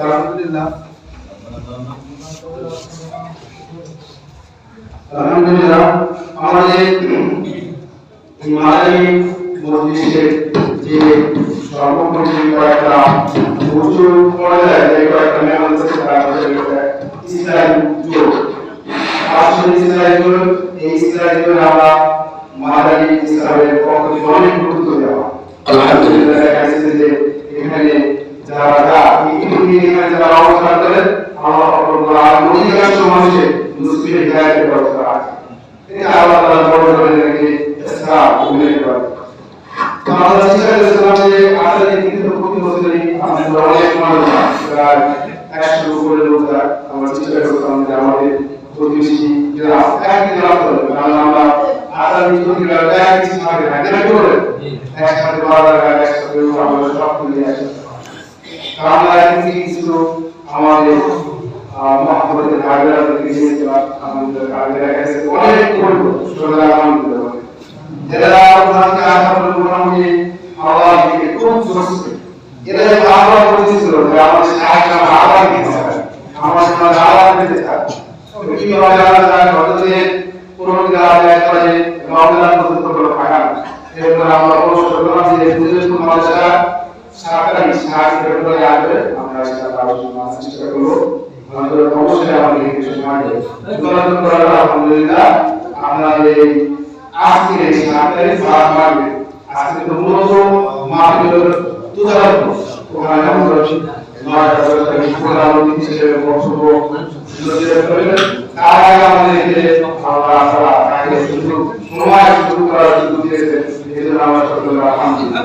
আলহামদুলিল্লাহ। আলহামদুলিল্লাহ আমাদের মাদানী মসজিদের যে সর্বোপরি কয়েকটা উঁচু পর্যায়ে যে কয়েকটা মেহমান আছে তার মধ্যে একটা আসলে ইসলাম যুগ এই ইসলাম যুগ আমরা মাদানী ইসলামের পক্ষ অনেক গুরুত্ব দেওয়া। আলহামদুলিল্লাহ। দেখা যাচ্ছে যে এখানে যারা যা এখানে যারা অবস্থান করেন অধিকাংশ মানুষের মুসলিমের হিদায়তের ব্যবস্থা আছে। তিনি আল্লাহ তাআলা বড় করে নাকি ইসলাম উল্লেখ করেন। তো আমরা চেষ্টা করেছিলাম যে আসলে কিন্তু প্রতি বছরই আমাদের অনেক মানুষ প্রায় একশো উপরে লোক আমরা চেষ্টা করতাম যে আমাদের প্রতিবেশী গ্রাম এক গ্রাম করবে কারণ আমরা আসামি থাকে না কি বলে একসাথে বাজার একসাথে আমরা সব মিলে একসাথে। আমরা কিন্তু কিছু আমাদের মহাপদের কাগজের দিকে আমাদের কাগজের কাছে অনেক করব সোজা আলহামদুলিল্লাহ এরা আপনাকে আশা করে মোটামুটি আল্লাহ দিকে খুব জোরছে এরা যে আল্লাহ বলেছিল যে আমাদের সাহায্য আল্লাহ দিতে আমাদের মাঝে আল্লাহ দিতে চায় কীভাবে আল্লাহ চায় হয়তো কোনো গাছ এক করে মামলার পর্যন্ত কোনো ফাঁকা এরপর আমরা করলাম যে দুজন মাদ্রাসা সাহায্য করে আসবে আমরা সেটা আলোচনা চেষ্টা করব। আমাদের অবশ্যই আমাদের কিছু সময় দেবে করার আলহামদুলিল্লাহ আপনাদের এই আজকের এই সরকারি ভাগ মারবে আজকে তো মূলত মাহফিলের তুদারক ওখানে যেমন রয়েছে নয়টা দশটা হিসেবে বক্তব্য তার আগে আমাদেরকে আল্লাহ তাআলা সুযোগ সময় সুযোগ করার সুযোগ দিয়েছেন। এই জন্য আমরা সকলে আলহামদুলিল্লাহ।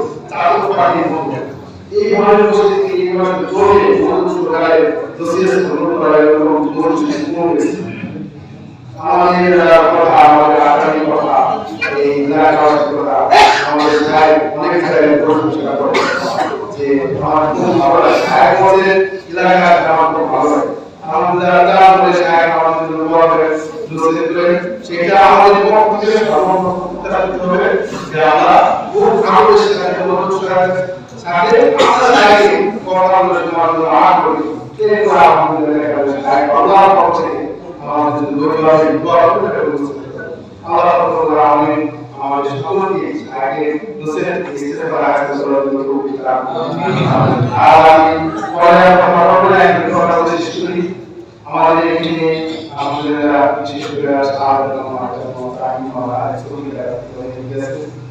চালু পাঠিয়ে বলবে এই ধরনের পরিস্থিতি কীভাবে চলবে মানুষ প্রকারে দোষীদের গ্রহণ করা এবং দোষ আমাদের কথা, আমাদের আগামী কথা, এই এলাকাবাসীর কথা, আমাদের সাহেব অনেক জায়গায় প্রশংসা করে যে আমার খুব ভালো লাগে। সাহেব আমাদের এলাকার আমার খুব ভালো লাগে। আমাদের যারা আমাদের সাহেব আমাদের জন্য দোষীদের করে সেটা আমাদের পক্ষ থেকে সর্বপ্রথম হবে। যে আমরা খুব আগ্রহের আমরা চাই কথা বলে তোমার জন্য আগ করি কিন্তু আলহামদুলিল্লাহ আল্লাহর পক্ষ থেকে আমাদের দোয়ারে দোয়া করে আল্লাহ রাব্বুল আলামিন আমাদের সকলকে আগে দোষের ইস্তেফা করা আছে সরাসরি তৌফিক দান পরে আমরা বলব একটু কথা শেষ করি আমাদের এখানে আমাদের বিশেষ করে সাহায্য আমাদের তাইম করা আছে